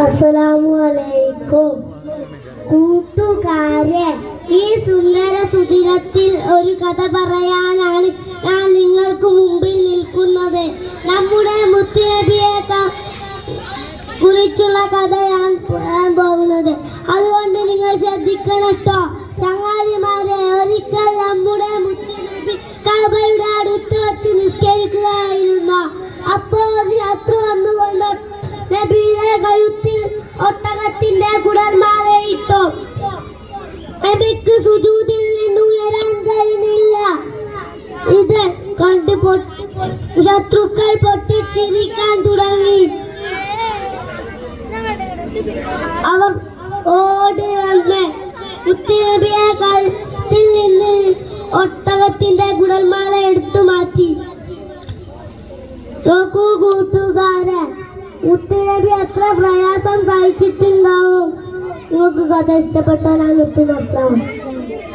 അസ്സലാമു അലൈക്കും. കൂട്ടുകാരെ ഈ സുന്ദര സുദിനത്തിൽ ഒരു കഥ പറയാനാണ് ഞാൻ നിങ്ങൾക്ക് മുമ്പിൽ നിൽക്കുന്നത്. നമ്മുടെ മുത്തുനബിയെ കുറിച്ചുള്ള കഥയാണ് പറയാൻ പോകുന്നത്. അതുകൊണ്ട് നിങ്ങൾ ശ്രദ്ധിക്കണം കേട്ടോ നബിക്ക് സുജൂതിൽ നിന്ന് ഉയരാൻ കഴിഞ്ഞില്ല ഇത് കണ്ട് ശത്രുക്കൾ പൊട്ടിച്ചിരിക്കാൻ തുടങ്ങി. അവർ ഓടി വന്ന് മുത്തുനബിയെ കഴുത്തിൽ നിന്ന് ഒട്ടകത്തിന്റെ കുടൽമാല എടുത്തു മാറ്റി. നോക്കൂ കൂട്ടുകാരെ മുത്തുനബി എത്ര പ്രയാസം സഹിച്ചിട്ടുണ്ടാവും. നിങ്ങൾക്ക് കഥ ഇഷ്ടപ്പെട്ടാൽ നിർത്തുന്ന. അസ്ലാം